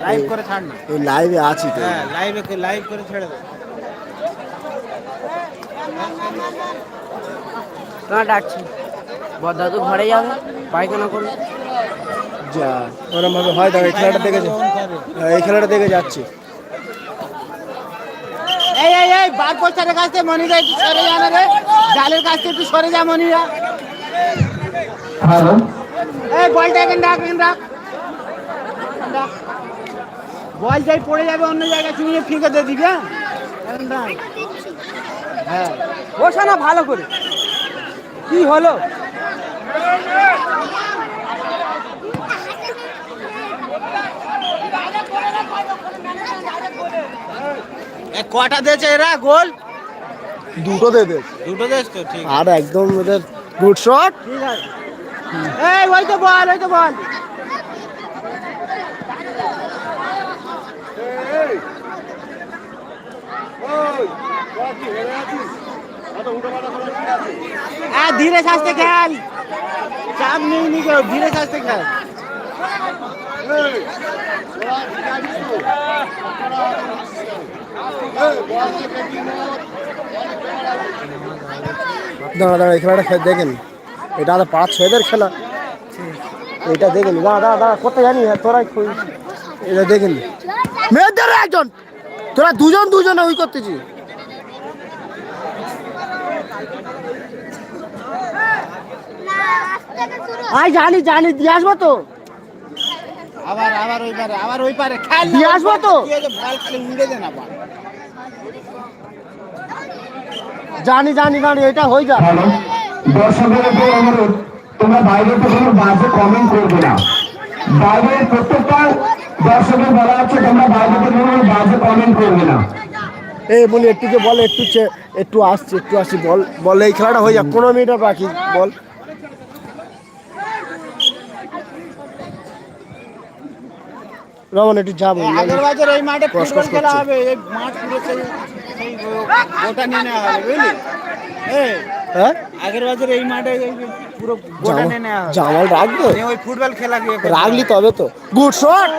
Live করে ছাড় না। এই লাইভে আছি তো। হ্যাঁ লাইভে লাইভ করে ছেড়ে দে। তোমার ডাকছি। বদ্দা তো ঘরে যাবে পায়খানা করবে। যা। ওরম ভাবে হয় দেখো এই খেলাটা দেখে যা- হ্যাঁ, এই খেলাটা দেখে যাচ্ছি। এই এই এই বাদ পয়সার কাছ থেকে মনিরা একটু সরে যা না রে। জালের কাছ থেকে একটু সরে যা মনিরা। হ্যালো। এই বলটা এখানে রাখ এখানে রাখ রাখ। বল যাই পড়ে যাবে অন্য জায়গায় তুমি ফিকে দিয়ে দিবি হ্যাঁ? হ্যাঁ। বসা না ভালো করে। কি হলো? এ, কটা দিয়েছে এরা? গোল? দুটো দে দে। দুটো দিয়েছ তো ঠিক। আর একদম ওদের গুড শট। ঠিক আছে। এই ওই তো বল ওই তো বল। হ্যাঁ ধীরে সাজতে খেল। চাপ নেই নি কেউ ধীরে সাজতে খেল। দাঁড়া দাঁড়া এই খেলাটা দেখেন। এটা তো পাঁচ ছয়দের খেলা। এটা দেখেন দাঁড়া দাঁড়া দাঁড়া কোথায় জানি তোরাই এটা দেখেন। মেয়েদের একজন। তোরা দুজন দুজনে ওই করতেছি আই জানি জানি দিয়ে আসব তো। আবার আবার ওই পারে আবার ওই পারে খেল দিয়ে আসব তো? বল খালি উড়ে দে না জানি জানি জানি এটা হয়ে যা হ্যালো দর্শকের উপর অনুরোধ তোমরা বাইরে তো কোনো বাজে কমেন্ট করবে না। বাইরে প্রত্যেকটা দর্শকের বলা হচ্ছে তোমরা বাইরে কোনো বাজে কমেন্ট করবে না। এই বলি একটু যে বল একটু একটু আসছে একটু আসছি বল বল এই খেলাটা হয়ে যাক পনেরো মিনিট বাকি বল। রমন একটু যাব আগের বছর এই মাঠে ফুটবল খেলা হবে এই মাঠ পুরো সেই সেই নিয়ে নেওয়া হবে বুঝলি? হ্যাঁ? আগের বছর এই মাঠে পুরো গোটা নেওয়া জামাল রাখবে? ওই ফুটবল খেলা গিয়ে রাখলি তবে তো। গুড শট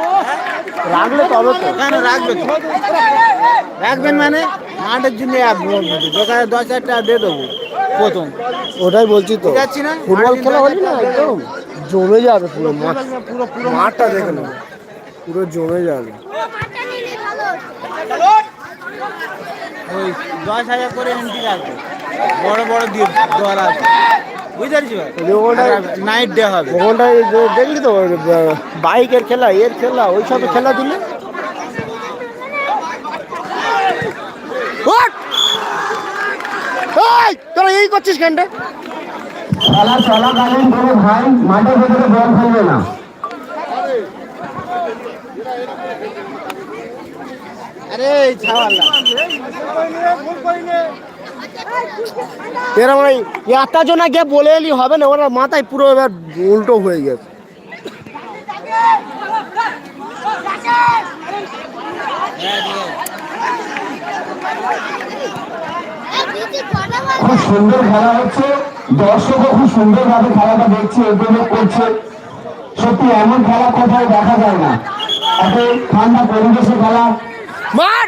রাখলে তবে তো। কেন রাখবে? রাখবেন মানে? মাঠের জন্য দোকানে দশ হাজার টাকা দিয়ে দেবো প্রথম। ওটাই বলছি তো? ফুটবল খেলা হলি না একদম। জমে যাবে পুরো মাঠ। পুরো পুরো মাঠটা দেখে নেব পুরো জমে যাবে। ওই দশ হাজার করে এন্ট্রি রাখবে। বড় বড় দিয়ে দল আছে। বুঝতে পারছি নাইট ডে হবে। ওখানটায় দেখলি তো বাইকের খেলা এর খেলা ওই সব খেলা দিলে! তোরা এই করছিস কেন রে? খেলা চলাকালীন কোনো ভাই মাঠের ভেতরে বল খেলবে না। আরে ছাওয়াল্লা এরা মানে একটা জনা গিয়ে বলে এলি হবে না ওরা মাথায় পুরো এবার উল্টো হয়ে গেছে। খুব সুন্দর খেলা হচ্ছে। দর্শকও খুব সুন্দর ভাবে খেলাটা দেখছে উপভোগ করছে। সত্যি এমন খেলা কোথাও দেখা যায় না। এত ঠান্ডা পরিবেশে খেলা। মার!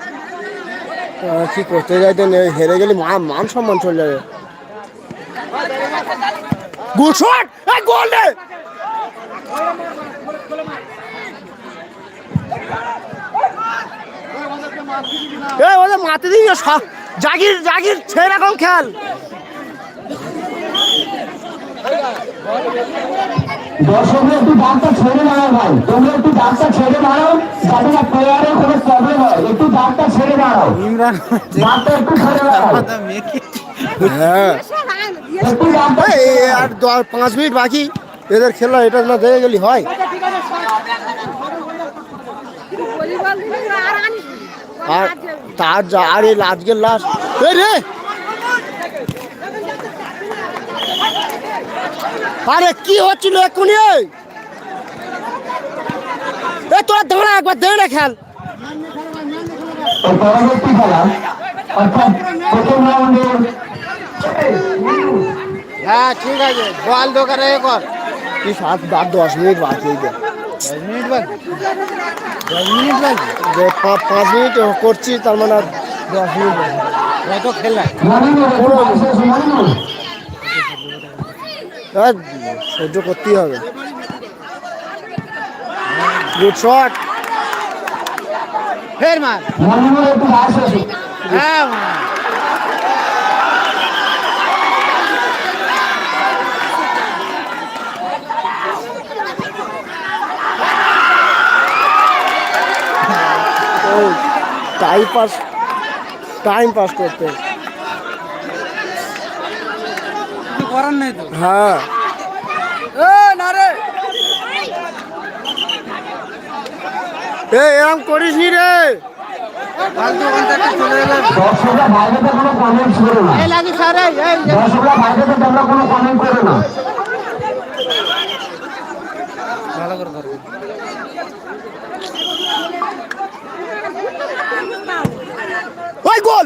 কি করতে যাইতেন হেরে গেলে মান সম্মান চলে যাবে। Good shot! এই ওদের মাতে দিই জাগির জাগির ছেড়ে রাখুন খেল দর্শকরা একটু ছেড়ে মারো ভাই। তোমরা একটু ছেড়ে মারো যাতে না প্লেয়ারের কোনো প্রবলেম হয়। একটু ছেড়ে মারো ইমরান ডাকটা একটু ছেড়ে মারো হ্যাঁ। আর পাঁচ মিনিট বাকি। এদের খেলা এটা না দেখে গেলি হয়। আর তার যা আর এই আজকের লাশ এই রে! আরে কি হচ্ছিল এক্ষুনি? এ তোরা দাঁড়া একবার দাঁড়া খেল পরবর্তী খেলা অর্থাৎ প্রথম রাউন্ডের হ্যাঁ ঠিক আছে বল দোকানে এ কর কি সাত দশ মিনিট বাকি। দশ মিনিট বাকি দশ মিনিট বাকি পাঁচ মিনিট করছি তার মানে দশ মিনিট বাকি। কত খেলা মনিনুর একটু বার শেষ মনিনুর আর সহ্য করতেই হবে। গুড শট ফের মার। হ্যাঁ টাইম পাস টাইম পাস করতে কিছু করার নেই তো। হ্যাঁ। এ এরম করিস নি রে। ফালতু কন্ট্রাক্টে চলে এলে দর্শকরা বাইরেতে কোনো কমেন্টস করো না। এই লাগি স্যার এই এই দর্শকরা বাইরেতে তোমরা কোনো কমেন্ট করো না। ভালো করে ধরো ওই গোল।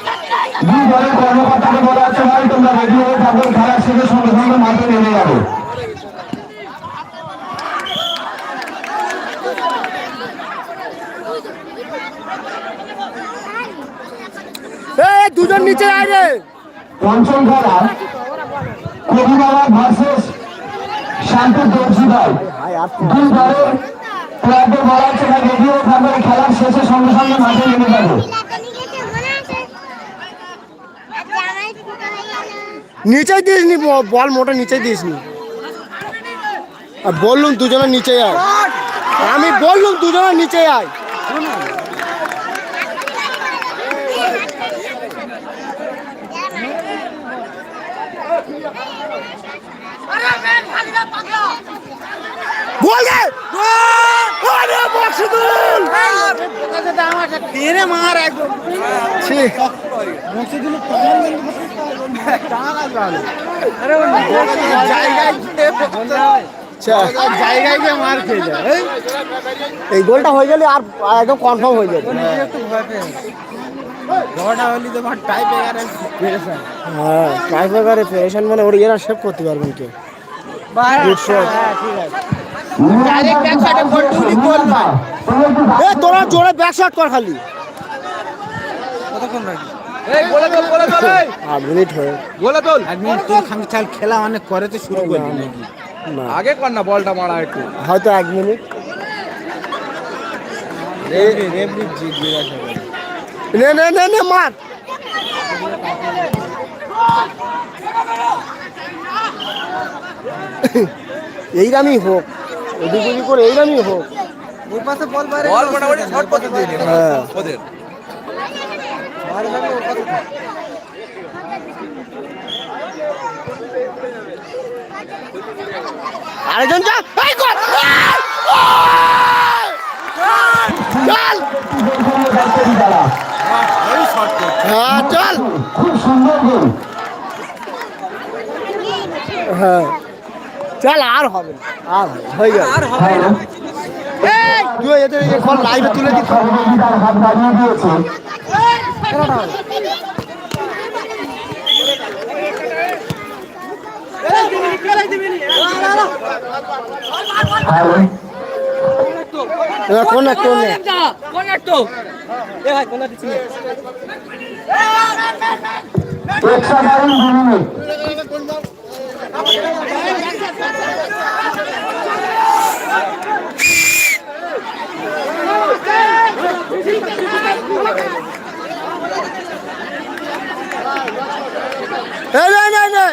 দুই দলের কর্মকর্তাকে বলা হচ্ছে ভাই তোমরা রেডি হয়ে থাকো খেলা শেষে সঙ্গে সঙ্গে মাঠে নেমে যাবে। দুজন নিচে আগে পঞ্চম খেলা কবিবাবা ভার্সেস শান্তি ভাই দুই দলের প্লেয়ারদের বলা হচ্ছে ভাই রেডি খেলার শেষে সঙ্গে সঙ্গে মাঠে নেমে যাবে। নিচেই দিস নি বল মোটা নিচেই দিস নি। আর বললুম দুজনের নিচে আয়। আমি বললুম দুজনের নিচে আয়। বল মার একদম এই গোলটা হয়ে গেলে আর একদম কনফার্ম হয়ে যাবে। হ্যাঁ মানে ওর সেভ করতে পারবেন তোরা জোরে ব্যাক কর খালি। কতক্ষণ রাখি আট মিনিট হয়ে এক মিনিট তুই খামি চাল খেলা অনেক করে তো শুরু নাকি? আগে কর না বলটা মারা একটু। হয়তো এক মিনিট। নে নে নে নে মার। এইরামই হোক এদিক ওদিক করে এইরামই হোক। ওই পাশে বল বাইরে। বল মোটামুটি শর্ট পথে দিয়ে হ্যাঁ। ওদের বাইরে থাকলে ওর পাশে থাক। আরেকজন যা এই গোল! চল হ্যাঁ চল! খুব সুন্দর গোল হ্যাঁ। চল, আর হবে আর হবে হয়ে গেল। হ্যাঁ তুই এদের এখন লাইভে তুলে দিত সহযোগিতার হাত বাড়িয়ে দিয়েছে হ্যালো এবার কোন এক কোন এক এক্সট্রা টাইম দু মিনিট এই নে, নে, নে।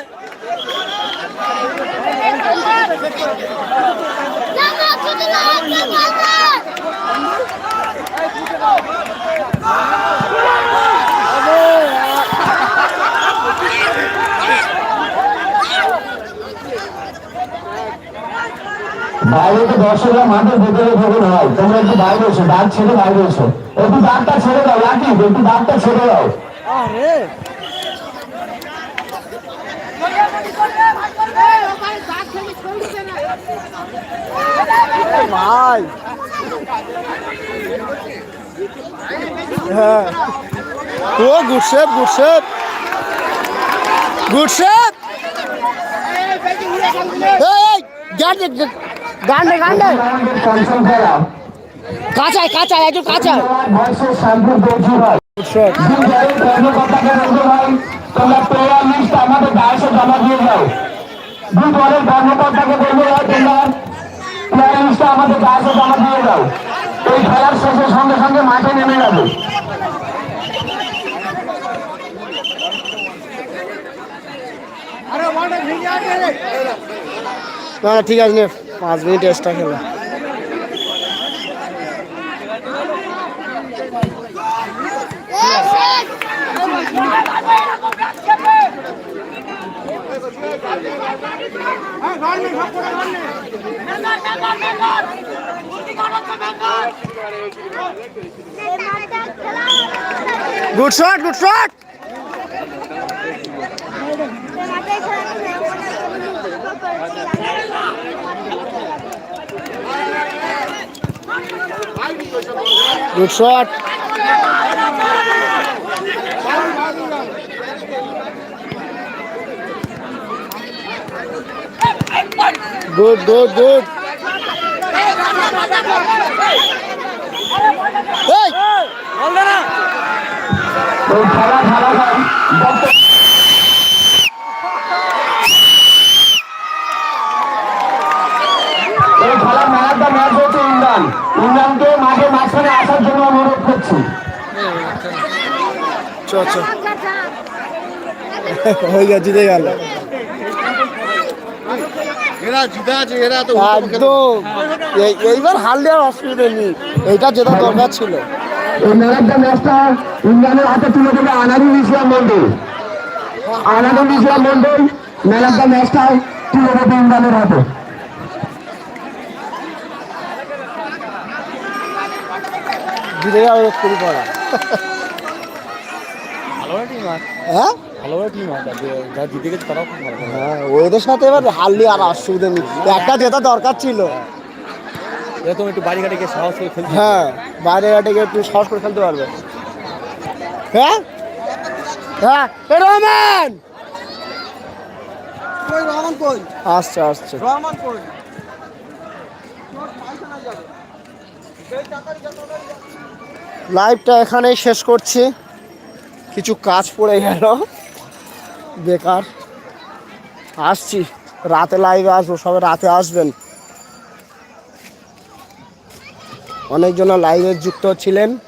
বাইরে তো দর্শকরা মাঠে ভেতরে ভেতরে হয় তোমরা একটু বাইরে এসো ডাক ছেড়ে বাইরে এসো একটু ডাকটা ছেড়ে দাও লাকি একটু ডাকটা ছেড়ে দাও ভাই হ্যাঁ ও good shape good shape good shape এই গান্ডে গান্ডে। কাঁচায় কাঁচায় একটু কাঁচায় তোমরা প্লেয়ার লিস্ট আমাদের ডায়েসে জমা দিয়ে যাও দুই দলের কর্মকর্তাকে তোমরা প্লেয়ার আমাদের ডায়েসে জমা দিয়ে দাও এই খেলার শেষে সঙ্গে সঙ্গে মাঠে নেমে যাবে না, ঠিক আছে পাঁচ মিনিট এক্সট্রা খেলা। Good shot good shot good shot good good good এই এই খেলা খেলা হয় ডক্টর এই খেলার ম্যান অফ দ্য ম্যাচ হচ্ছে ইমরান ইমরানকে মাঠে মাঝখানে আসার জন্য অনুরোধ করছি চ চ হয়ে জিতে গেল। জিতে তো একদম। এইবার হারলে আর অসুবিধা নেই। এইটা জেতা দরকার ছিল। অফ ম্যাচটা ইমরানের হাতে তুলে দেবে আনারুল ইসলাম মন্ডল। আনারুল ইসলাম মন্ডল ম্যান অফ ম্যাচটা তুলে দেবে ইমরানের হাতে। গেল কুড়ি পড়া হ্যাঁ? হ্যাঁ ওদের সাথে এবার হারলে আর অসুবিধা নেই। একটা জেতা দরকার ছিল। একটু বাড়ি ঘাটে গিয়ে সাহস করে খেলতে হ্যাঁ বাইরে ঘাটে গিয়ে একটু করে খেলতে পারবে। হ্যাঁ? হ্যাঁ রহমান! কই রহমান কই? লাইভটা এখানেই শেষ করছি। কিছু কাজ পড়ে গেল। বেকার। আসছি। রাতে লাইভে আসব সবাই রাতে আসবেন। অনেকজন লাইভে যুক্ত ছিলেন।